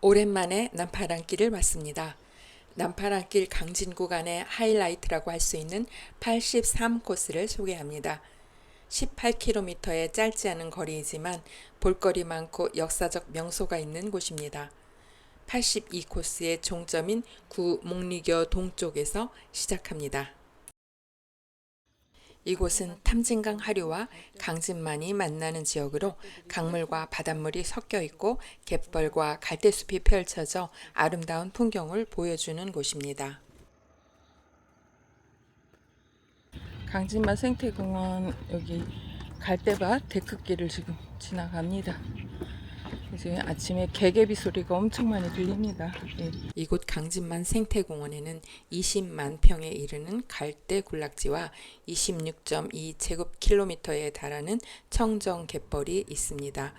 오랜만에 남파랑길을 왔습니다. 남파랑길 강진 구간의 하이라이트라고 할 수 있는 83코스를 소개합니다. 18km의 짧지 않은 거리이지만 볼거리 많고 역사적 명소가 있는 곳입니다. 82코스의 종점인 구 목리교 동쪽에서 시작합니다. 이곳은 탐진강 하류와 강진만이 만나는 지역으로 강물과 바닷물이 섞여 있고 갯벌과 갈대숲이 펼쳐져 아름다운 풍경을 보여주는 곳입니다. 강진만 생태공원 여기 갈대밭 데크길을 지금 지나갑니다. 지금 아침에 개개비 소리가 엄청 많이 들립니다. 예. 이곳 강진만 생태공원에는 20만 평에 이르는 갈대 군락지와 26.2 제곱킬로미터에 달하는 청정 갯벌이 있습니다.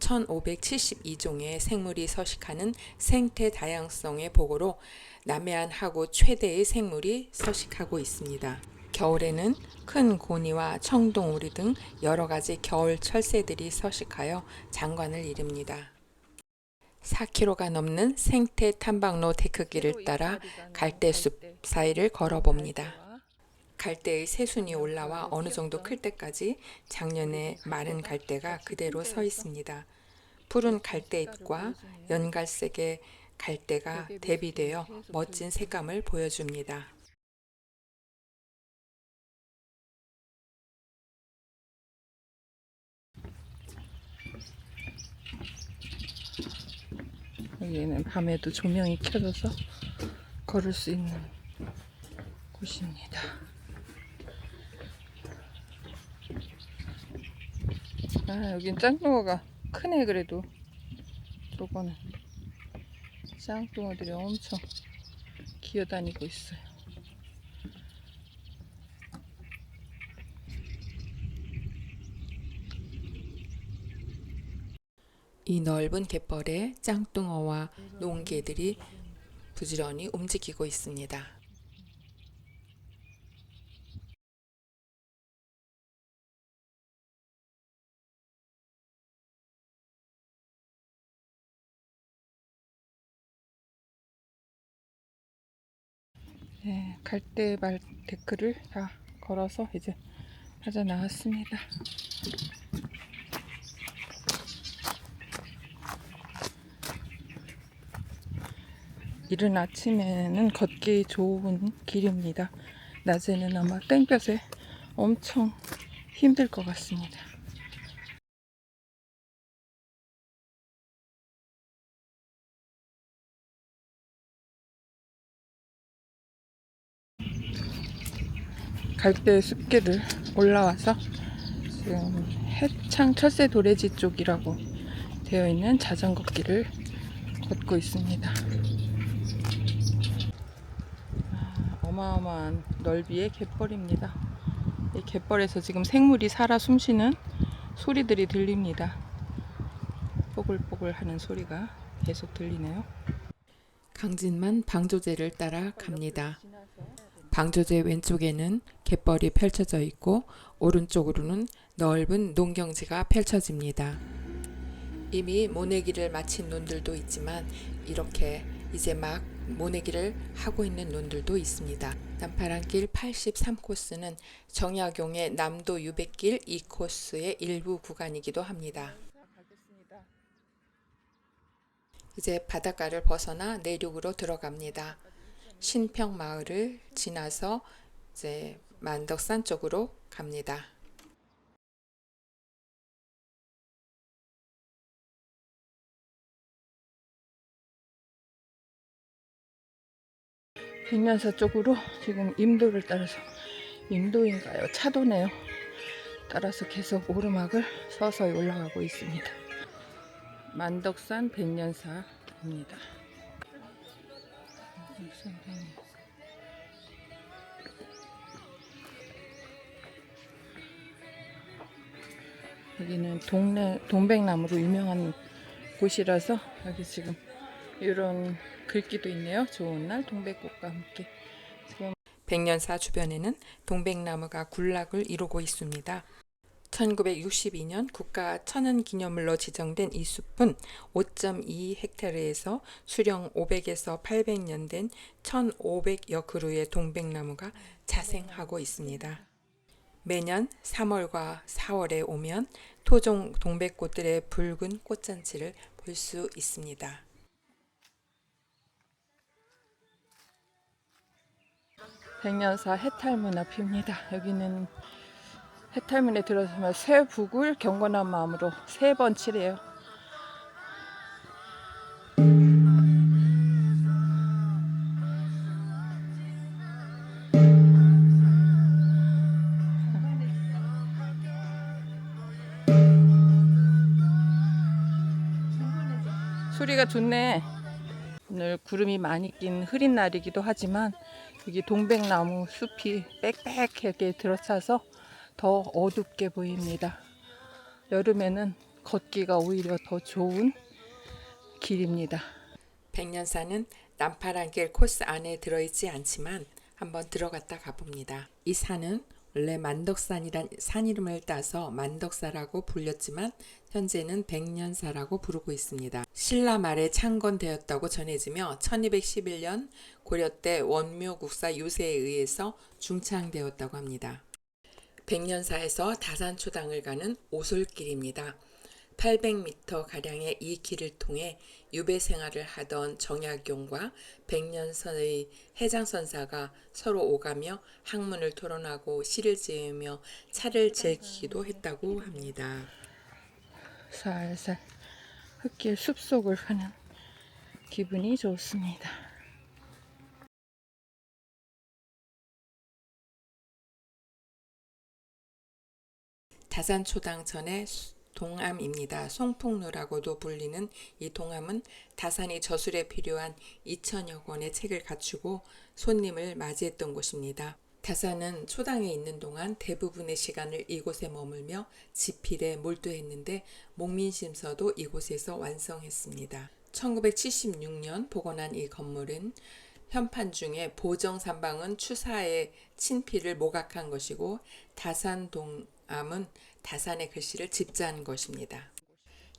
1572종의 생물이 서식하는 생태 다양성의 보고로 남해안 하구 최대의 생물이 서식하고 있습니다. 겨울에는 큰 고니와 청동우리 등 여러 가지 겨울 철새들이 서식하여 장관을 이룹니다. 4km가 넘는 생태 탐방로 데크길을 따라 갈대숲 사이를 걸어봅니다. 갈대의 새순이 올라와 어느 정도 클 때까지 작년에 마른 갈대가 그대로 서 있습니다. 푸른 갈대잎과 연갈색의 갈대가 대비되어 멋진 색감을 보여줍니다. 여기는 밤에도 조명이 켜져서 걸을 수 있는 곳입니다. 아, 여긴 짱뚱어가 크네, 그래도. 저거는. 짱뚱어들이 엄청 기어다니고 있어요. 이 넓은 갯벌에 짱뚱어와 농개들이 부지런히 움직이고 있습니다. 네, 갈대말 데크를 다 걸어서 이제 빠져 나왔습니다. 이른 아침에는 걷기 좋은 길입니다. 낮에는 아마 땡볕에 엄청 힘들 것 같습니다. 갈대 숲길을 올라와서 지금 해창 철새 도래지 쪽이라고 되어 있는 자전거 길을 걷고 있습니다. 아, 어마어마한 넓이의 갯벌입니다. 이 갯벌에서 지금 생물이 살아 숨쉬는 소리들이 들립니다. 뽀글뽀글 하는 소리가 계속 들리네요. 강진만 방조제를 따라 갑니다. 방조제 왼쪽에는 갯벌이 펼쳐져 있고 오른쪽으로는 넓은 농경지가 펼쳐집니다. 이미 모내기를 마친 논들도 있지만 이렇게 이제 막 모내기를 하고 있는 논들도 있습니다. 남파랑길 83코스는 정약용의 남도 유백길 2코스의 일부 구간이기도 합니다. 이제 바닷가를 벗어나 내륙으로 들어갑니다. 신평 마을을 지나서 이제 만덕산 쪽으로 갑니다. 빛년사 쪽으로 지금 임도를 따라서 임도인가요? 차도네요. 따라서 계속 오르막을 서서히 올라가고 있습니다. 만덕산 백년사입니다. 여기는 동네 동백나무로 유명한 곳이라서 여기 지금 이런 글귀도 있네요. 좋은 날 동백꽃과 함께. 지금 백년사 주변에는 동백나무가 군락을 이루고 있습니다. 1962년 국가 천연 기념물로 지정된 이 숲은 5.2 헥타르에서 수령 500에서 800년 된 1,500여 그루의 동백나무가 자생하고 있습니다. 매년 3월과 4월에 오면 토종 동백꽃들의 붉은 꽃잔치를 볼 수 있습니다. 백년사 해탈문 앞입니다. 여기는 해탈문에 들어서면 쇠북을 경건한 마음으로 세번 치래요. 소리가 좋네. 오늘 구름이 많이 낀 흐린 날이기도 하지만 여기 동백나무 숲이 빽빽하게 들어차서 더 어둡게 보입니다. 여름에는 걷기가 오히려 더 좋은 길입니다. 백년산은 남파란 길 코스 안에 들어있지 않지만 한번 들어갔다 가봅니다. 이 산은 원래 만덕산이란 산 이름을 따서 만덕사라고 불렸지만 현재는 백년사라고 부르고 있습니다. 신라 말에 창건되었다고 전해지며 1211년 고려 때 원묘 국사 유세에 의해서 중창되었다고 합니다. 백년사에서 다산초당을 가는 오솔길입니다. 800m 가량의 이 길을 통해 유배 생활을 하던 정약용과 백년선의 해장선사가 서로 오가며 학문을 토론하고 시를 지으며 차를 즐기기도 했다고 합니다. 살살 흙길 숲속을 가는 기분이 좋습니다. 다산초당 전의 동암입니다. 송풍루라고도 불리는 이 동암은 다산이 저술에 필요한 2천여 권의 책을 갖추고 손님을 맞이했던 곳입니다. 다산은 초당에 있는 동안 대부분의 시간을 이곳에 머물며 지필에 몰두했는데 목민심서도 이곳에서 완성했습니다. 1976년 복원한 이 건물은 현판 중에 보정산방은 추사의 친필을 모각한 것이고 다산동암은 다산의 글씨를 집자한 것입니다.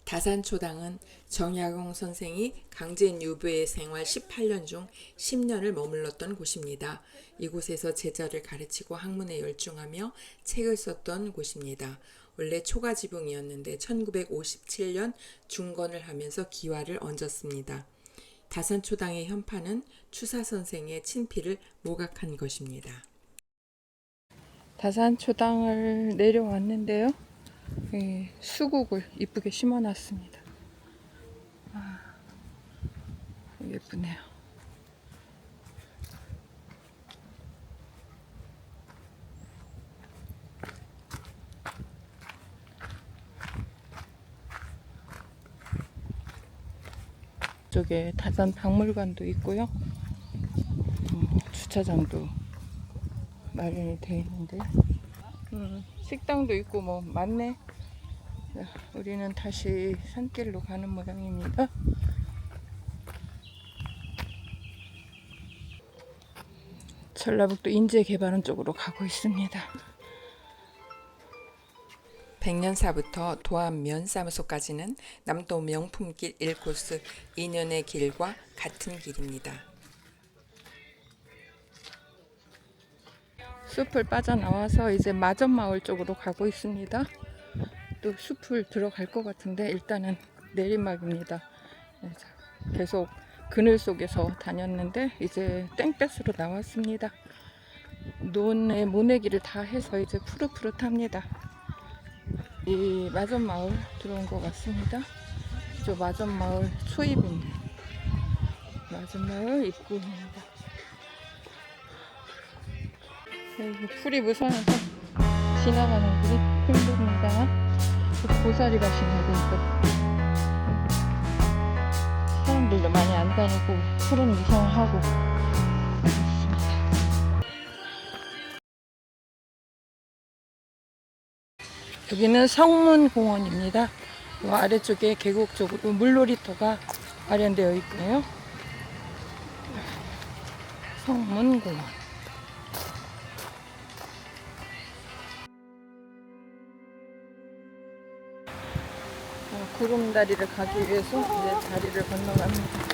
다산초당은 정약용 선생이 강제 유배의 생활 18년 중 10년을 머물렀던 곳입니다. 이곳에서 제자를 가르치고 학문에 열중하며 책을 썼던 곳입니다. 원래 초가 지붕이었는데 1957년 중건을 하면서 기와를 얹었습니다. 다산초당의 현판은 추사 선생의 친필을 모각한 것입니다. 다산 초당을 내려왔는데요. 이 수국을 이쁘게 심어놨습니다. 아, 예쁘네요. 쪽에 다산 박물관도 있고요. 음, 주차장도 마련이 되어 있는데. 음, 식당도 있고 뭐 많네. 자, 우리는 다시 산길로 가는 모양입니다. 전라북도 인재개발원 쪽으로 가고 있습니다. 백년사부터 도암 면사무소까지는 남도 명품길 1코스 2년의 길과 같은 길입니다. 숲을 빠져나와서 이제 마전마을 쪽으로 가고 있습니다. 또 숲을 들어갈 것 같은데 일단은 내리막입니다. 네, 자, 계속 그늘 속에서 다녔는데 이제 땡볕으로 나왔습니다. 논의 모내기를 다 해서 이제 푸릇푸릇합니다. 이 마전마을 들어온 것 같습니다. 저 마전마을 초입입니다. 마전마을 입구입니다. 여기 풀이 무서워서 지나가는 길이 힘듭니다. 고사리 가시는데 이거 사람들도 많이 안 다니고 풀은 있습니다. 여기는 성문공원입니다. 이 아래쪽에 계곡 쪽으로 물놀이터가 마련되어 있고요. 성문공원. 구름다리를 가기 위해서 이제 다리를 건너갑니다.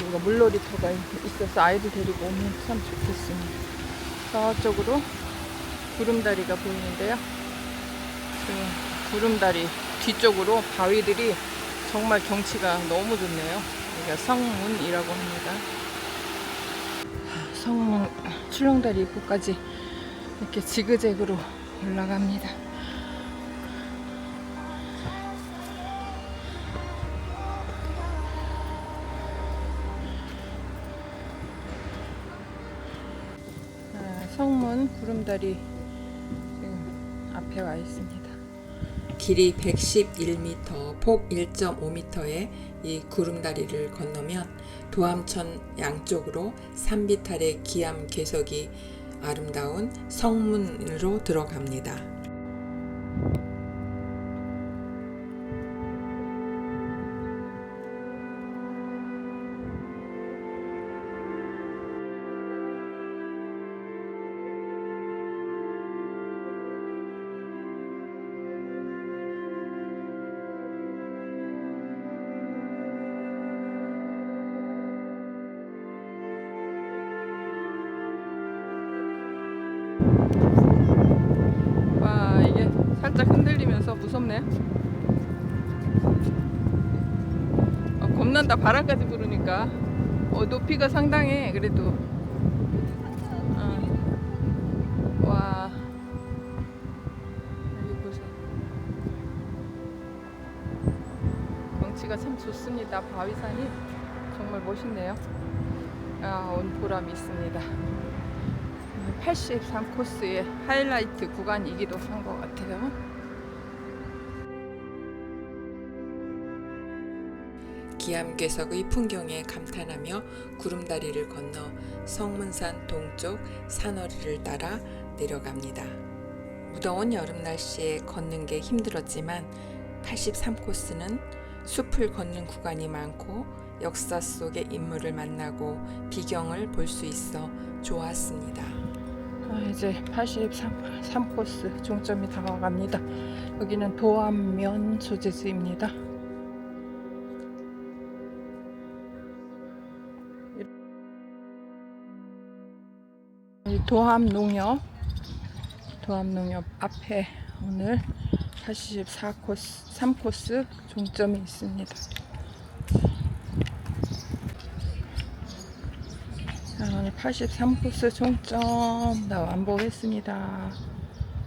여기가 물놀이터가 있어서 아이들 데리고 오면 참 좋겠습니다. 저쪽으로 구름다리가 보이는데요. 그 구름다리 뒤쪽으로 바위들이 정말 경치가 너무 좋네요. 여기가 성문이라고 합니다. 성문 출렁다리 입구까지 이렇게 지그재그로 올라갑니다. 아, 성문 구름다리 지금 앞에 와 있습니다. 길이 111m, 폭 1.5m의 이 구름다리를 건너면 도암천 양쪽으로 산비탈의 기암 개석이 아름다운 성문으로 들어갑니다. 무섭네요. 어, 겁난다. 바람까지 부르니까. 어, 높이가 상당해 그래도. 어. 와. 여기 보세요. 경치가 참 좋습니다. 바위산이 정말 멋있네요. 아, 온 보람이 있습니다. 83코스의 하이라이트 구간이기도 한 것 같아요. 기암 개석의 풍경에 감탄하며 구름다리를 건너 성문산 동쪽 산허리를 따라 내려갑니다. 무더운 여름 날씨에 걷는 게 힘들었지만 83코스는 숲을 걷는 구간이 많고 역사 속의 인물을 만나고 비경을 볼 수 있어 좋았습니다. 아, 이제 83 3코스 종점이 다가갑니다. 여기는 도암면 소재지입니다. 이 도암 농협 도암 농협 앞에 오늘 84코스 3코스 종점이 있습니다. 자, 오늘 83코스 종점 나 완보했습니다.